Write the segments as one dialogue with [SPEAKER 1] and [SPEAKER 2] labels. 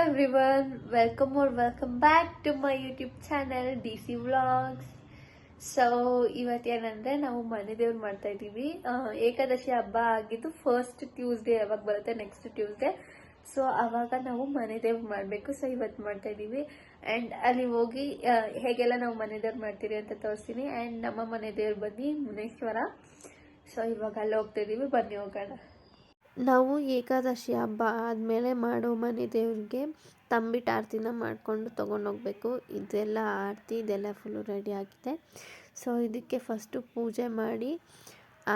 [SPEAKER 1] everyone, welcome or welcome back to my channel D C Vlogs. So ಇವತ್ತೇನಂದರೆ ನಾವು ಮನೆ ದೇವ್ರು ಮಾಡ್ತಾ ಇದ್ದೀವಿ. ಏಕಾದಶಿ ಹಬ್ಬ ಆಗಿದ್ದು ಫಸ್ಟ್ ಟ್ಯೂಸ್ಡೇ ಯಾವಾಗ ಬರುತ್ತೆ? ನೆಕ್ಸ್ಟ್ ಟ್ಯೂಸ್ಡೇ ಸೊ ಅವಾಗ ನಾವು ಮನೆ ದೇವ್ರು ಮಾಡಬೇಕು. ಸೊ ಇವತ್ತು ಮಾಡ್ತಾ ಇದ್ದೀವಿ. ಆ್ಯಂಡ್ ಅಲ್ಲಿ ಹೋಗಿ ಹೇಗೆಲ್ಲ ನಾವು ಮನೆ ದೇವ್ರು ಅಂತ ತೋರಿಸ್ತೀನಿ. ಆ್ಯಂಡ್ ನಮ್ಮ ಮನೆ ದೇವ್ರು ಬನ್ನಿ ಮುನೇಶ್ವರ. ಸೊ ಇವಾಗ ಅಲ್ಲಿ ಹೋಗ್ತಾ ಇದ್ದೀವಿ. ಬನ್ನಿ ಹೋಗೋಣ. ನಾವು ಏಕಾದಶಿ ಹಬ್ಬ ಆದಮೇಲೆ ಮಾಡೋ ಮನೆ ದೇವ್ರಿಗೆ ತಂಬಿಟ್ಟು ಆರತಿನ ಮಾಡಿಕೊಂಡು ತೊಗೊಂಡೋಗ್ಬೇಕು ಇದೆಲ್ಲ ಆರತಿ, ಇದೆಲ್ಲ ಫುಲ್ಲು ರೆಡಿ ಆಗಿದೆ. ಸೊ ಇದಕ್ಕೆ ಫಸ್ಟು ಪೂಜೆ ಮಾಡಿ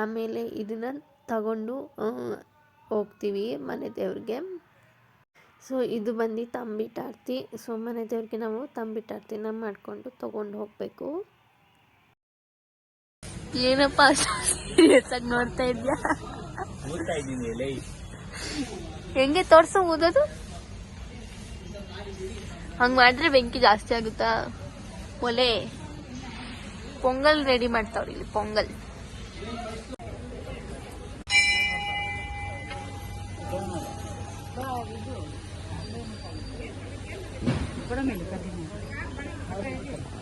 [SPEAKER 1] ಆಮೇಲೆ ಇದನ್ನು ತಗೊಂಡು ಹೋಗ್ತೀವಿ ಮನೆ ದೇವ್ರಿಗೆ. ಸೊ ಇದು ಬಂದು ತಂಬಿಟ್ಟು ಆರತಿ. ಸೊ ಮನೆ ದೇವ್ರಿಗೆ ನಾವು ತಂಬಿಟ್ಟು ಆರತಿನ ಮಾಡಿಕೊಂಡು ತೊಗೊಂಡು ಹೋಗಬೇಕು. ಏನಪ್ಪ ಸೀರಿಯಸ್ ನೋಡ್ತಾ ಇದ್ಯಾ
[SPEAKER 2] ಇದ್ದೀನಿ
[SPEAKER 1] ಹೆಂಗೆ ತೋರ್ಸು ಊದೋದು ಹಂಗ್ ಮಾಡಿದ್ರೆ ಬೆಂಕಿ ಜಾಸ್ತಿ ಆಗುತ್ತಾ? ಒಲೆ. ಪೊಂಗಲ್ ರೆಡಿ ಮಾಡ್ತಾವ್ರಿ ಇಲ್ಲಿ ಪೊಂಗಲ್.
[SPEAKER 2] ಬೆಂಕಿ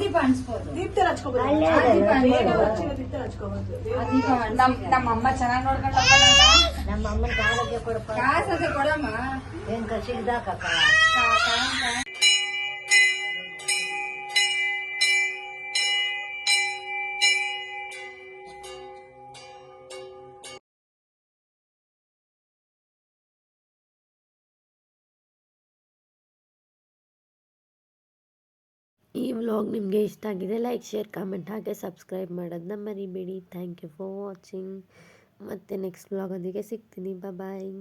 [SPEAKER 3] ದೀಪ
[SPEAKER 4] ನಮ್ ನಮ್ಮಮ್ಮ ಚೆನ್ನಾಗ್ ನೋಡ್ಕೊಂಡಪ್ಪ
[SPEAKER 3] ನಮ್ಮ ಅಮ್ಮನ ಆರೋಗ್ಯ ಕೊಡಪ್ಪ.
[SPEAKER 4] ಕಾಸದೆ ಕೊಡಮ್ಮ.
[SPEAKER 3] ಏನ್ ಕಸಿಲ್ದಾಕಕ್ಕ
[SPEAKER 1] ಈ ವ್ಲಾಗ್ ನಿಮಗೆ ಇಷ್ಟ ಆಗಿದೆ ಲೈಕ್ ಶೇರ್ ಕಾಮೆಂಟ್ ಹಾಗೆ ಸಬ್ಸ್ಕ್ರೈಬ್ ಮಾಡೋದನ್ನ ಮರಿಬೇಡಿ ಥ್ಯಾಂಕ್ ಯು ಫಾರ್ ವಾಚಿಂಗ್ ಮತ್ತೆ ನೆಕ್ಸ್ಟ್ ವ್ಲಾಗೊಂದಿಗೆ ಸಿಗ್ತೀನಿ ಬಾಯ್